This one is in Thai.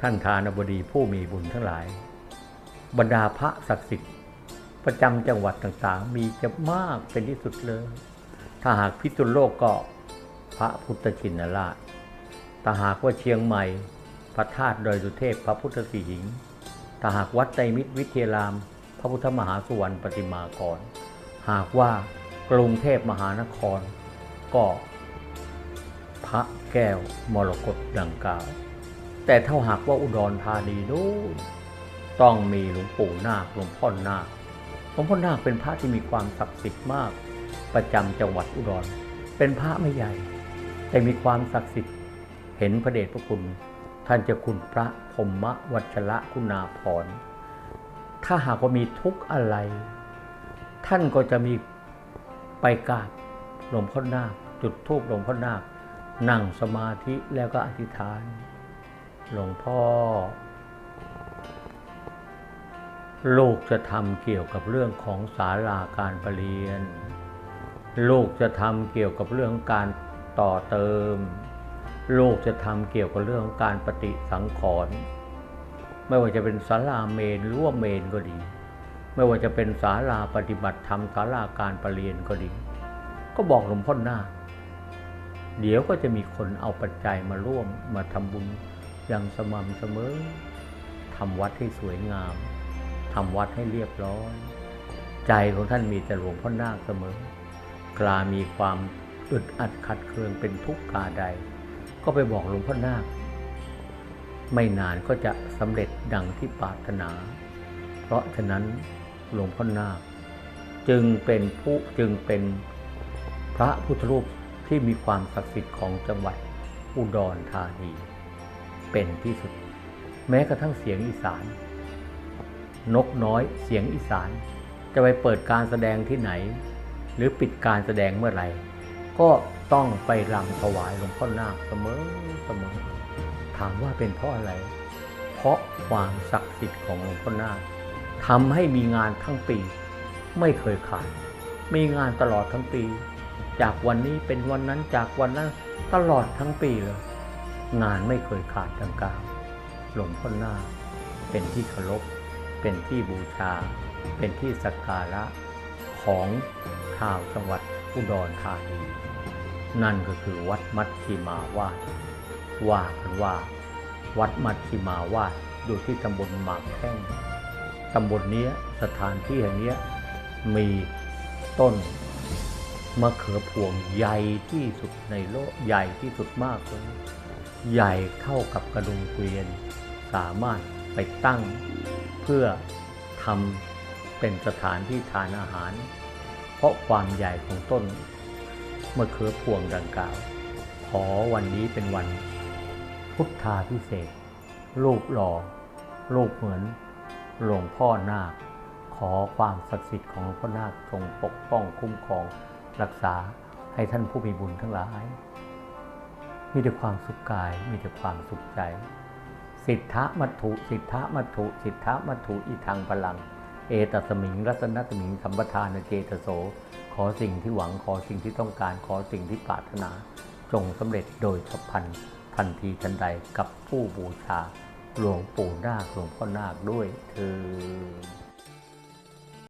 ท่านทานบดีผู้มีบุญทั้งหลาย บรรดาพระศักดิ์สิทธิ์ประจำจังหวัดต่างๆ มีจะมากเป็นที่สุดเลย ถ้าหากพิจุลโลกก็พระพุทธชินราชถ้าหากว่าเชียงใหม่ พระธาตุดอยสุเทพพระพุทธสีหิงห์ถ้าหากวัดไตรมิตรวิเทยราม พระพุทธมหาสุวรรณปฏิมากร หากว่ากรุงเทพมหานคร ก็พระแก้วมรกตดังกล่าว แต่ถ้าหากว่าอุดรธานีนู้นต้องมีหลวงปู่นาคหลวงพ่อนาคหลวงพ่อนาคเป็นพระที่มีความศักดิ์สิทธิ์มาก ประจำจังหวัดอุดร เป็นพระไม่ใหญ่ แต่มีความศักดิ์สิทธิ์เห็นพระเดชพระคุณ ท่านจะคุณพระพรหมวัชระคุณาภรณ์ถ้าหากว่ามีทุกข์อะไร ท่านก็จะมีไปกราบหลวงพ่อนาคจุดธูปหลวงพ่อนาคนั่งสมาธิแล้วก็อธิษฐาน หลวงพ่อ ลูกจะทำเกี่ยวกับเรื่องของศาลาการประเรียน ลูกจะทำเกี่ยวกับเรื่องการต่อเติม ลูกจะทำเกี่ยวกับเรื่องการปฏิสังขรณ์ไม่ว่าจะเป็นศาลาเมนหรือว่าเมนก็ดี ไม่ว่าจะเป็นศาลาปฏิบัติธรรมศาลาการประเรียนก็ดี ก็บอกหลวงพ่อหน้า เดี๋ยวก็จะมีคนเอาปัจจัยมาร่วมมาทำบุญ อย่างสม่ำเสมอทำวัดให้สวยงามทำวัดให้เรียบร้อย ใจของท่านมีแต่หลวงพ่อนาคเสมอกลามีความอึดอัดขัดเคืองเป็นทุกข์กาใด ก็ไปบอกหลวงพ่อนาค ไม่นานก็จะสำเร็จดังที่ปรารถนา เพราะฉะนั้นหลวงพ่อนาค จึงเป็นผู้จึงเป็นพระพุทธรูปที่มีความศักดิ์สิทธิ์ของจังหวัดอุดรธานี เป็นที่สุด แม้กระทั่งเสียงอีสาน นกน้อยเสียงอีสาน จะไปเปิดการแสดงที่ไหน หรือปิดการแสดงเมื่อไหร่ ก็ต้องไปรำถวายหลวงพ่อนาคเสมอเสมอ ถามว่าเป็นเพราะอะไร เพราะความศักดิ์สิทธิ์ของหลวงพ่อนาคทำให้มีงานทั้งปี ไม่เคยขาด มีงานตลอดทั้งปี จากวันนี้เป็นวันนั้นจากวันนั้นตลอดทั้งปีเลย งานไม่เคยขาดดังกล่าวหลวงพ่อนาเป็นที่เคารพเป็นที่บูชา เป็นที่สักการะของชาวจังหวัดอุดรธานี นั่นก็คือวัดมัชชิมาวาดว่ากันว่า วัดมัชชิมาวาดอยู่ที่ตำบลหมากแข้งตำบลนี้สถานที่แห่งนี้มีต้นมะเขือพวงใหญ่ที่สุดในโลกใหญ่ที่สุดมากเลย ใหญ่เท่ากับกระดุมเกวียน สามารถไปตั้งเพื่อทำเป็นสถานที่ทานอาหาร เพราะความใหญ่ของต้นเมะเขือพวงดังกล่าว ขอวันนี้เป็นวัน พุทธาพิเศษ รูปหล่อ รูปเหมือนหลวงพ่อนาค ขอความศักดิ์สิทธิ์ของหลวงพ่อนาคทรงปกป้องคุ้มครองรักษาให้ท่านผู้มีบุญทั้งหลาย มีแต่ความสุขกาย มีแต่ความสุขใจ สิทธะมัตถุ สิทธะมัตถุ สิทธะมัตถุอีทางพลัง เอตัสมิง รัตนตมิง สัมปทานเจตโส ขอสิ่งที่หวัง ขอสิ่งที่ต้องการ ขอสิ่งที่ปรารถนา จงสำเร็จโดยฉับพลันทันทีทันใดกับผู้บูชา หลวงปู่นาคหลวงพ่อนาคด้วยเธอ